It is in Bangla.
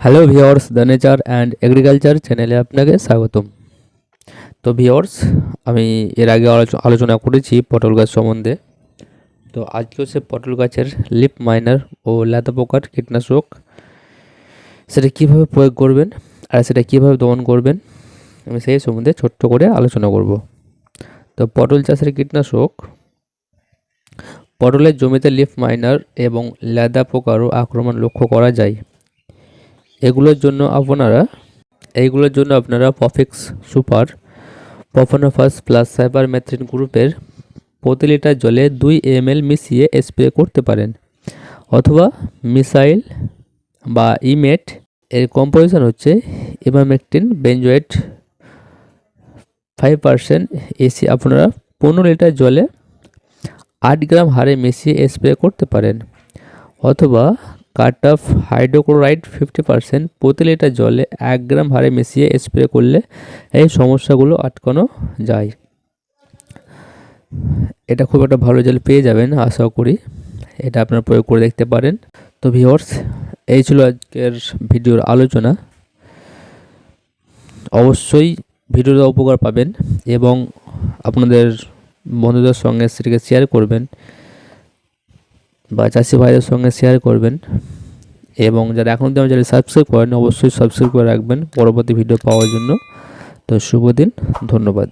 Hello viewers the nature and agriculture চ্যানেলে আপনাকে স্বাগতম। তো ভিওর্স আমি এর আগে আলোচ- আলোচনা করেছি পটল গাছ সম্বন্ধে। তো আজকেও সে পটল গাছের লিপ মাইনার ও লেদা পোকার কীটনাশক। সেটা কীভাবে প্রয়োগ করবেন আর সেটা কীভাবে দমন করবেন, আমি সেই সম্বন্ধে ছোট্ট করে আলোচনা করব। তো পটল চাষের কীটনাশক, পটলের জমিতে লিফ মাইনার এবং লেদা পোকারও আক্রমণ লক্ষ্য করা যায়। এগুলোর জন্য আপনারা এইগুলোর জন্য আপনারা পফিক্স সুপার পফনোফাস প্লাস সাইবারমেথ্রিন গ্রুপের প্রতি লিটার জলে দুই এমএল মিশিয়ে স্প্রে করতে পারেন। অথবা মিসাইল বা ইমেট এর কম্পোজিশন হচ্ছে ইমামেকটিন বেঞ্জয়েট ফাইভ পার্সেন্ট এসি আপনারা পনেরো লিটার জলে আট গ্রাম হারে মিশিয়ে স্প্রে করতে পারেন। অথবা cartap hydrochloride fifty percent প্রতি লিটার জলে এক গ্রাম হারে মিশিয়ে স্প্রে করলে এই সমস্যাগুলো আটকানো যায়। এটা খুব একটা ভালো জল পেয়ে যাবেন, আশা করি। এটা আপনারা প্রয়োগ করে দেখতে পারেন। তো ভিওর্স এই ছিল আজকের ভিডিওর আলোচনা। অবশ্যই ভিডিওটা উপকার পাবেন এবং আপনাদের বন্ধুদের সঙ্গে সেটিকে শেয়ার করবেন। বা চাষি ভাইদের সঙ্গে শেয়ার করবেন এবং যারা এখন আমার চ্যানেল সাবস্ক্রাইব করেন অবশ্যই সাবস্ক্রাইব করে রাখবেন। পরবর্তী ভিডিও পাওয়ার জন্য। তো শুভ দিন, ধন্যবাদ।